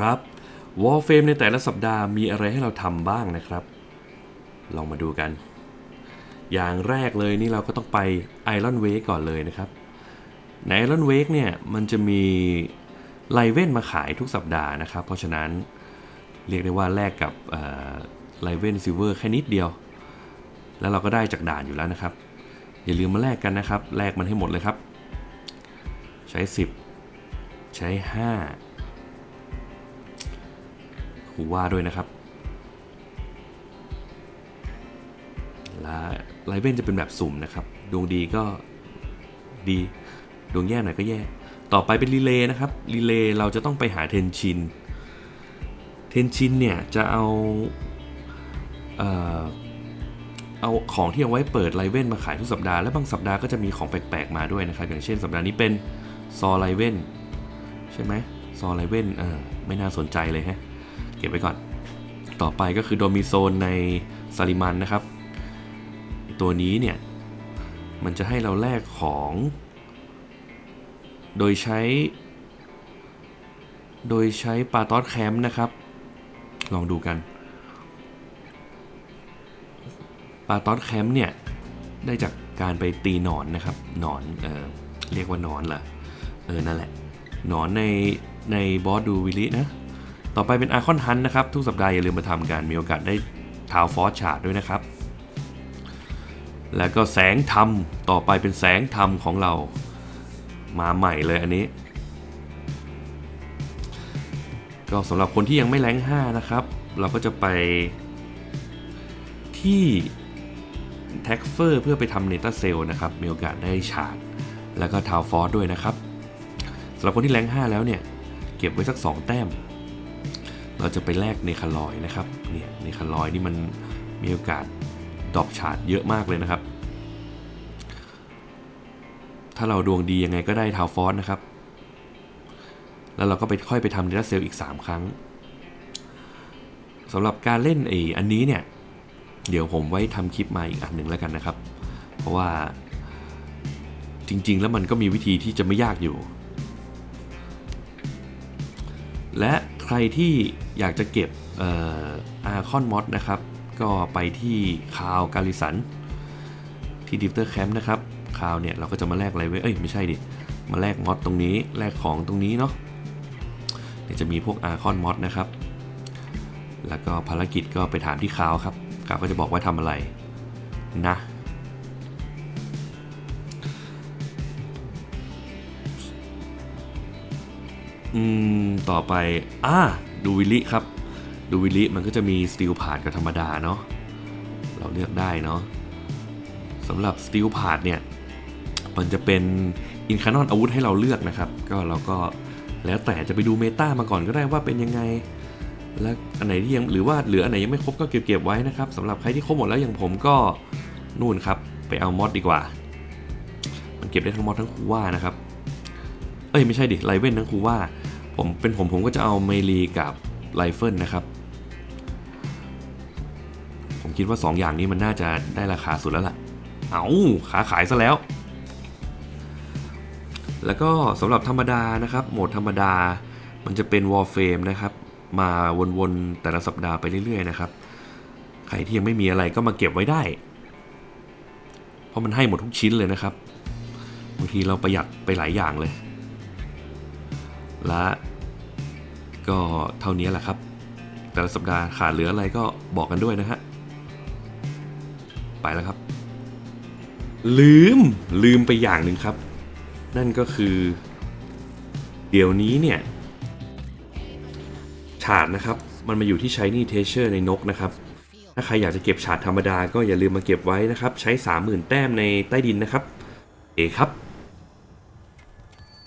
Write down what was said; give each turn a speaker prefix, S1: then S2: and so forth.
S1: ครับวอลเฟมในแต่ละสัปดาห์มีอะไรให้เราทำบ้างนะครับ ลองมาดูกัน อย่างแรกเลยนี่เราก็ต้องไปไอรอนเวกก่อนเลยนะครับ ในไอรอนเวกเนี่ยมันจะมีไลเว่นมาขายทุกสัปดาห์นะครับ เพราะฉะนั้นเรียกได้ว่าแลกกับไลเว่นซิลเวอร์แค่นิดเดียว แล้วเราก็ได้จากด่านอยู่แล้วนะครับ อย่าลืมมาแลกกันนะครับ แลกมันให้หมดเลยครับ ใช้ 10 ใช้ 5 คูว่าด้วยนะครับ และไลเว่นจะเป็นแบบสุ่มนะครับ ดวงดีก็ดี ดวงแย่หน่อยก็แย่ ต่อไปเป็นรีเลย์นะครับ รีเลย์เราจะต้องไปหาเทนชิน เทนชินเนี่ยจะเอาเอ่อเอาของที่เอาไว้เปิดไลเว่นมาขายทุกสัปดาห์ และบางสัปดาห์ก็จะมีของแปลกๆมาด้วยนะครับ อย่างเช่นสัปดาห์นี้เป็นซอไลเว่นใช่ไหมซอไลเว่นเออไม่น่าสนใจเลยฮะ เก็บไว้ก่อน ต่อไปก็คือโดมิโซนในซาลิมันนะครับ ตัวนี้เนี่ย มันจะให้เราแลกของ โดยใช้ โดยใช้ปาตอสแคมป์นะครับ ลองดูกันปาตอสแคมป์เนี่ย ได้จากการไปตีหนอนนะครับ หนอนเออเรียกว่าหนอนเหรอเออนั่นแหละหนอนในในบอสดูวิลินะ ต่อไปเป็นอาคอนฮันนะครับ ทุกสัปดาห์อย่าลืมมาทำกัน มีโอกาสได้ทาวฟอสชาร์ดด้วยนะครับ แล้วก็แสงธรรมต่อไปเป็นแสงธรรมของเรามาใหม่เลยอันนี้ ก็สำหรับคนที่ยังไม่แรง5นะครับ เราก็จะไปที่แท็กเฟอร์เพื่อไปทำเนต้าเซลนะครับ มีโอกาสได้ชาร์จแล้วก็ทาวฟอสด้วยนะครับสำหรับคนที่แรง5แล้วเนี่ย เก็บไว้สัก 2 แต้ม เราจะไปแลกเนคาลอยนะครับเนี่ยเนคาลอยนี่มันมีโอกาสดรอปชาร์จเยอะมากเลยนะครับ ถ้าเราดวงดียังไงก็ได้ทาวฟอสนะครับ แล้วเราก็ไปค่อยไปทำเดต้าเซลอีก 3 ครั้งสำหรับการเล่นไอ้อันนี้เนี่ย เดี๋ยวผมไว้ทำคลิปมาอีกอันหนึ่งแล้วกันนะครับ เพราะว่าจริง ๆ แล้วมันก็มีวิธีที่จะไม่ยากอยู่ และ รที่อยากจะเก็บอาร์คอนมอดนะครับ ก็ไปที่คาวกาลิสัน ที่ดิฟเตอร์แคมป์นะครับคาวเนี่ยเราก็จะมาแลกอะไรไว้ เอ้ยไม่ใช่ดิ มาแลกมอดตรงนี้ แลกของตรงนี้เนาะเดี๋ยวจะมีพวกอาร์คอนมอดนะครับ แล้วก็ภารกิจก็ไปถามที่คาวครับคาวก็จะบอกว่าทำอะไรนะ อืม ต่อไป อ่า ดูวิลิครับ ดูวิลิมันก็จะมีสตีลพาดกับธรรมดาเนาะ เราเลือกได้เนาะสำหรับสตีลพาดเนี่ย มันจะเป็นอินคานอนอาวุธให้เราเลือกนะครับ ก็เราก็แล้วแต่จะไปดูเมตามาก่อนก็ได้ว่าเป็นยังไง และอันไหนที่ยังหรือว่าเหลืออันไหนยังไม่ครบก็เก็บๆไว้นะครับสำหรับใครที่ครบหมดแล้วอย่างผมก็นู่นครับ ไปเอามอดดีกว่า มันเก็บได้ทั้งมอดทั้งคูว่านะครับ เอ้ยไม่ใช่ดิไลเว่นทั้งคูว่า ผมเป็นผมผมก็จะเอาเมลีกับไรเฟิลนะครับ ผมคิดว่า 2 อย่างนี้มันน่าจะได้ราคาสุดแล้วล่ะ เอาขาขายซะแล้ว แล้วก็สำหรับธรรมดานะครับ โหมดธรรมดามันจะเป็น Warframe นะครับ มาวนๆ แต่ละสัปดาห์ไปเรื่อยๆ นะครับ ใครที่ยังไม่มีอะไรก็มาเก็บไว้ได้ เพราะมันให้หมดทุกชิ้นเลยนะครับ บางทีเราประหยัดไปหลายอย่างเลย และก็เท่านี้แหละครับ แต่ละสัปดาห์ขาดเหลืออะไรก็บอกกันด้วยนะฮะ ไปแล้วครับ ลืมลืมไปอย่างหนึ่งครับ นั่นก็คือ เดี๋ยวนี้เนี่ย ฉาดนะครับ มันมาอยู่ที่ Shiny t e a s u r e ในนกนะครับ ถ้าใครอยากจะเก็บฉาดธรรมดาก็อย่าลืมมาเก็บไว้นะครับ ใช้ 30,000 แต้มในใต้ดินนะครับ เอครับ